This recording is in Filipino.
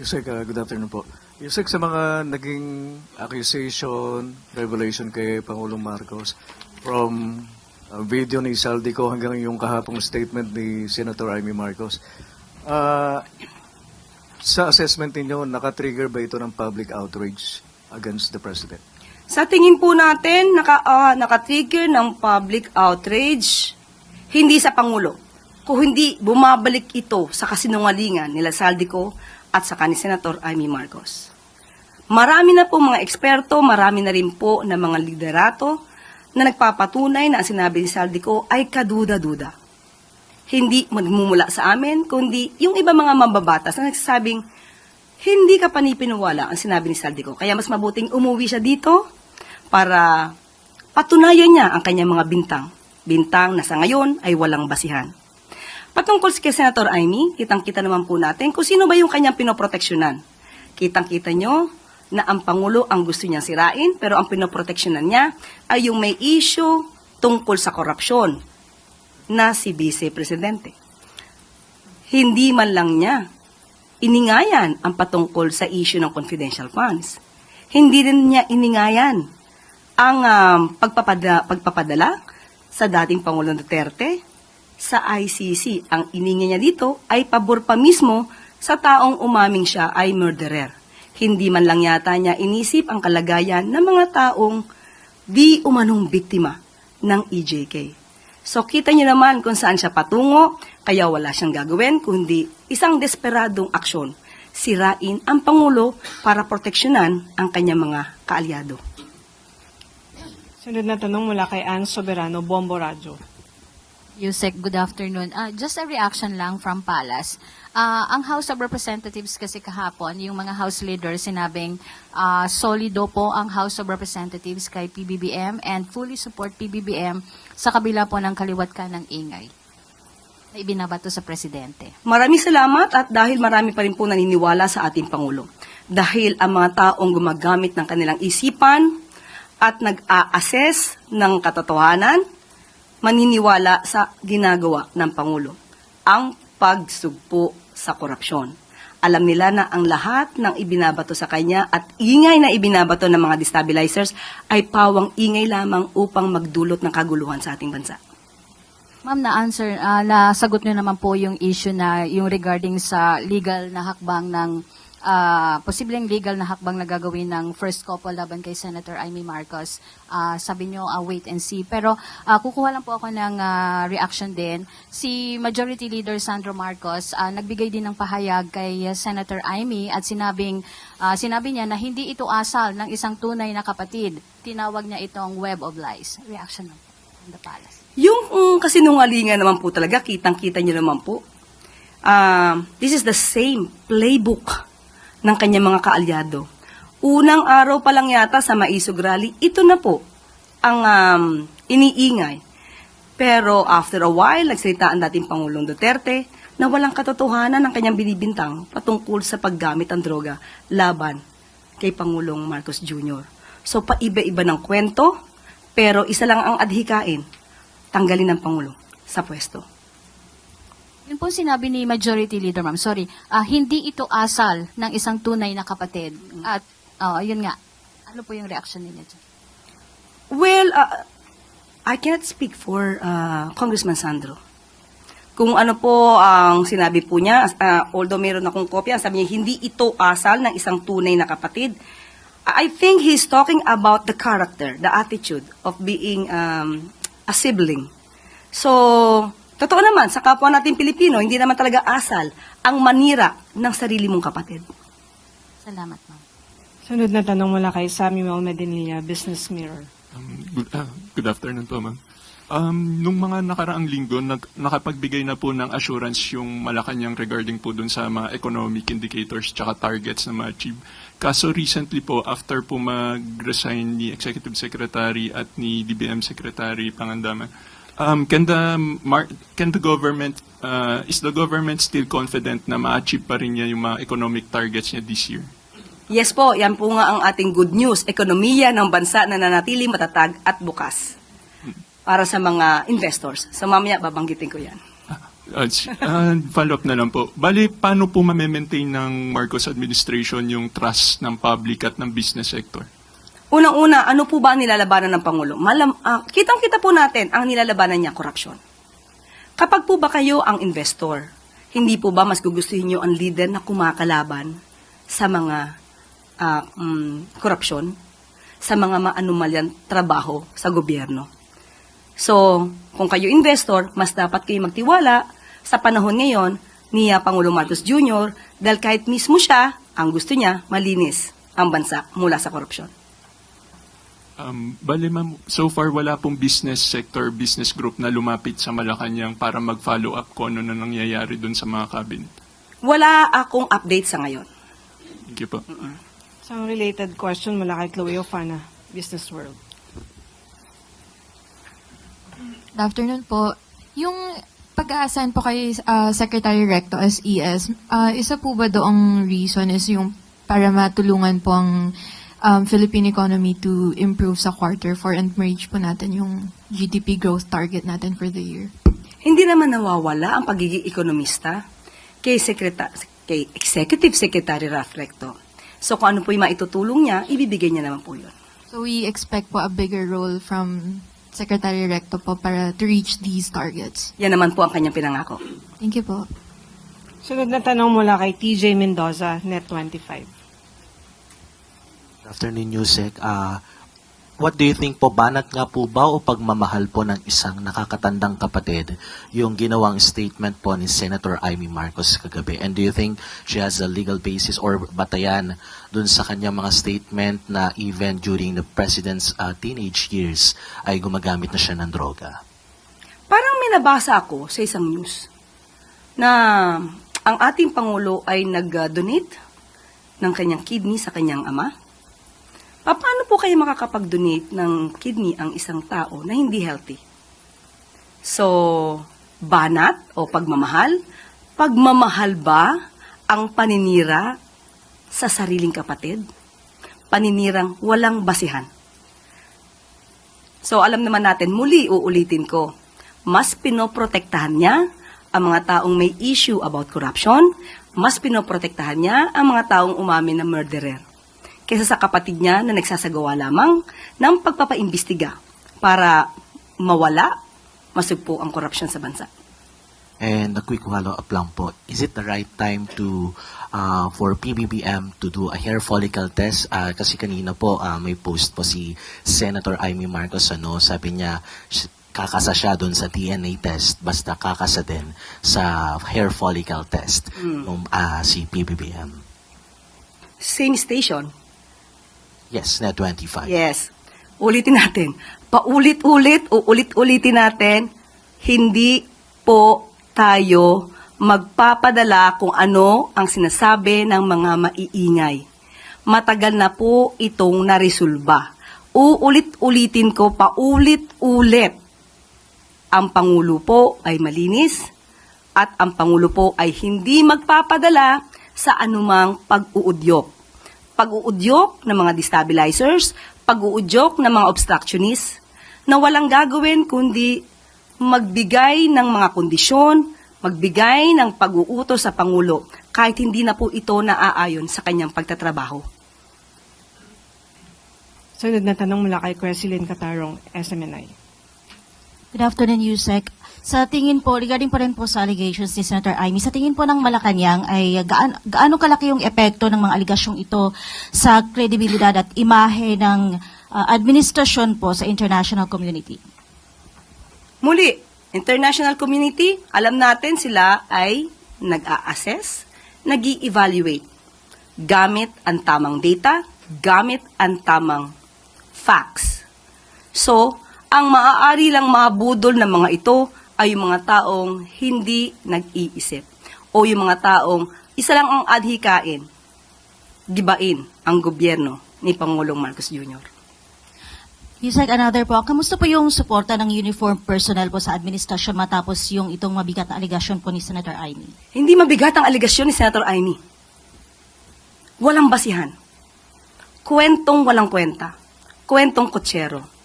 Yusek, uh, good afternoon po. Yusek, sa mga naging accusation, revelation kay Pangulong Marcos, from uh, video ni Saldico hanggang yung kahapong statement ni Senator Amy Marcos, uh, sa assessment ninyo, nakatrigger ba ito ng public outrage against the President? Sa tingin po natin, naka, ah, nakatrigger ng public outrage, hindi sa Pangulo, kung hindi bumabalik ito sa kasinungalingan nila Saldico at sa ni Senator Amy Marcos. Marami na po mga eksperto, marami na rin po na mga liderato na nagpapatunay na ang sinabi ni Saldico ay kaduda-duda. Hindi magmumula sa amin, kundi yung iba mga mambabatas na nagsasabing, hindi ka panipiniwala ang sinabi ni Saldico. Kaya mas mabuting umuwi siya dito para patunayan niya ang kanyang mga bintang. Bintang na sa ngayon ay walang basihan. Patungkol kay Senator Amy, kitang-kita naman po natin kung sino ba yung kanyang pinoproteksyonan. Kitang-kita nyo na ang Pangulo ang gusto niya sirain, pero ang pinoproteksyonan niya ay yung may issue tungkol sa korupsyon na si Vice Presidente. Hindi man lang niya iningayan ang patungkol sa issue ng confidential funds. Hindi rin niya iningayan ang um, pagpapada, pagpapadala sa dating Pangulong Duterte sa ICC. Ang ininga niya dito ay pabor pa mismo sa taong umaming siya ay murderer. Hindi man lang yata niya inisip ang kalagayan ng mga taong di umanong biktima ng EJK. So kita niyo naman kung saan siya patungo, kaya wala siyang gagawin kundi isang desperadong aksyon. Sirain ang Pangulo para proteksyonan ang kanyang mga kaalyado. Sunod na tanong mula kay Ann Soberano, Bombo Radyo. Yusek, good afternoon. Ah, just a reaction lang from Palace. Ah, ang House of Representatives kasi kahapon, yung mga House leaders sinabing ah, solido po ang House of Representatives kay PBBM and fully support PBBM sa kabila po ng kaliwat ka ng ingay na ibinabato sa Presidente. Maraming salamat at dahil marami pa rin po naniniwala sa ating Pangulo. Dahil ang mga taong gumagamit ng kanilang isipan at nag-a-assess ng katotohanan, maniniwala sa ginagawa ng Pangulo. Ang pagsugpo sa korupsyon. Alam nila na ang lahat ng ibinabato sa kanya at ingay na ibinabato ng mga destabilizers ay pawang ingay lamang upang magdulot ng kaguluhan sa ating bansa. Ma'am, na-answer, ah, nasagot nyo naman po yung issue na yung regarding sa legal na hakbang ng ah, posibleng legal na hakbang na gagawin ng first couple laban kay Senator Amy Marcos. Ah, sabi nyo, ah, wait and see. Pero ah, kukuha lang po ako ng ah, reaction din. Si Majority Leader Sandro Marcos ah, nagbigay din ng pahayag kay Senator Amy at sinabing ah, sinabi niya na hindi ito asal ng isang tunay na kapatid. Tinawag niya itong web of lies. Reaction lang the palace. Yung mm, kasinungalingan naman po talaga, kitang-kita niyo naman po. Um, this is the same playbook ng kanyang mga kaalyado. Unang araw pa lang yata sa Maisog Rally, ito na po ang um, iniingay. Pero after a while, nagsalita ang dating Pangulong Duterte na walang katotohanan ng kanyang binibintang patungkol sa paggamit ng droga laban kay Pangulong Marcos Jr. So paiba-iba ng kwento, pero isa lang ang adhikain, tanggalin ng Pangulo sa pwesto. Yun po sinabi ni Majority Leader, ma'am. Sorry. Ah, hindi ito asal ng isang tunay na kapatid. At, oh, yun nga. Ano po yung reaction ninyo dyan? Well, uh, I cannot speak for uh, Congressman Sandro. Kung ano po ang sinabi po niya, uh, although meron akong kopya, sabi niya, hindi ito asal ng isang tunay na kapatid. I think he's talking about the character, the attitude of being um, a sibling. So, totoo naman, sa kapwa natin Pilipino, hindi naman talaga asal ang manira ng sarili mong kapatid. Salamat, ma'am. Sunod na tanong mula kay Samuel Medinilla, Business Mirror. Um, good, ah, good afternoon po, ma'am. Um, nung mga nakaraang linggo, nag, nakapagbigay na po ng assurance yung Malacanang regarding po dun sa mga economic indicators tsaka targets na ma-achieve. Kaso recently po, after po mag-resign ni Executive Secretary at ni DBM Secretary Pangandaman, um, can the mar- can the government uh, is the government still confident na ma-achieve pa rin niya yung mga economic targets niya this year? Yes po, yan po nga ang ating good news. Ekonomiya ng bansa na nanatili matatag at bukas para sa mga investors. So mamaya babanggitin ko yan. Ah, Uh, s- uh, follow-up na lang po. Bali, paano po ma-maintain ng Marcos administration yung trust ng public at ng business sector? Unang-una, ano po ba ang nilalabanan ng Pangulo? Malam, ah, kitang-kita po natin ang nilalabanan niya, korupsyon. Kapag po ba kayo ang investor, hindi po ba mas gugustuhin niyo ang leader na kumakalaban sa mga mm, korupsyon, sa mga maanumalyan trabaho sa gobyerno? So, kung kayo investor, mas dapat kayo magtiwala sa panahon ngayon ni ah, Pangulong Marcos Jr. dahil kahit mismo siya, ang gusto niya, malinis ang bansa mula sa korupsyon. Um, bali ma'am, so far wala pong business sector, business group na lumapit sa Malacanang para mag-follow up kung ano na nangyayari dun sa mga cabinet. Wala akong update sa ngayon. Thank you po. Isang related question mula kay Chloe Ofana, Business World. Good afternoon po. Yung pag-a-assign po kay ah, Secretary Recto as ES, ah, isa po ba doong reason is yung para matulungan po ang um, Philippine economy to improve sa quarter four and merge po natin yung GDP growth target natin for the year? Hindi naman nawawala ang pagiging ekonomista kay, Sekreta- kay Executive Secretary Ralph Recto. So kung ano po yung maitutulong niya, ibibigay niya naman po yun. So we expect po a bigger role from Secretary Recto po para to reach these targets. Yan naman po ang kanyang pinangako. Thank you po. Sunod na tanong mula kay TJ Mendoza, Net25. Good afternoon, Yusek. Ah, what do you think po, banat nga po ba o pagmamahal po ng isang nakakatandang kapatid yung ginawang statement po ni Senator Amy Marcos kagabi? And do you think she has a legal basis or batayan dun sa kanyang mga statement na even during the president's ah, teenage years ay gumagamit na siya ng droga? Parang may nabasa ako sa isang news na ang ating Pangulo ay nag-donate ng kanyang kidney sa kanyang ama. Pa- Paano po kayo makakapag-donate ng kidney ang isang tao na hindi healthy? So, banat o pagmamahal? Pagmamahal ba ang paninira sa sariling kapatid? Paninirang walang basihan. So alam naman natin, muli uulitin ko, mas pinoprotektahan niya ang mga taong may issue about corruption, mas pinoprotektahan niya ang mga taong umamin na murderer kaysa sa kapatid niya na nagsasagawa lamang ng pagpapaimbestiga para mawala, masugpo ang korupsyon sa bansa. And a quick follow-up lang po, is it the right time to uh, for PBBM to do a hair follicle test? Ah, kasi kanina po ah, may post po si Senator Amy Marcos, ano, sabi niya kakasa siya doon sa DNA test, basta kakasa din sa hair follicle test nung ah, si PBBM. Same station, Yes, na 25. Yes. Ulitin natin. Paulit-ulit, uulit-ulitin natin, hindi po tayo magpapadala kung ano ang sinasabi ng mga maiingay. Matagal na po itong naresolba. Uulit-ulitin ko paulit-ulit. Ang Pangulo po ay malinis at ang Pangulo po ay hindi magpapadala sa anumang pag-uudyok pag-uudyok ng mga destabilizers, pag-uudyok ng mga obstructionists, na walang gagawin kundi magbigay ng mga kondisyon, magbigay ng pag-uutos sa Pangulo, kahit hindi na po ito naaayon sa kanyang pagtatrabaho. Sunod na tanong mula kay Cresceline Catarong, SMNI. Good afternoon, Yusek. Sa tingin po, regarding pa rin po sa allegations ni Senator Amy, sa tingin po ng Malacanang ay gaan, gaano kalaki yung epekto ng mga aligasyong ito sa kredibilidad at imahe ng ah, administrasyon po sa international community? Muli, international community, alam natin sila ay nag-a-assess, nag evaluate gamit ang tamang data, gamit ang tamang facts. So, ang maaari lang mabudol ng mga ito ay yung mga taong hindi nag-iisip o yung mga taong isa lang ang adhikain, gibain ang gobyerno ni Pangulong Marcos Jr. Yusek, another po, kamusta po yung suporta ng uniform personnel po sa administrasyon matapos yung itong mabigat na aligasyon po ni Senator Amy? Hindi mabigat ang aligasyon ni Senator Amy. Walang basihan. Kwentong walang kwenta. Kwentong kutsero.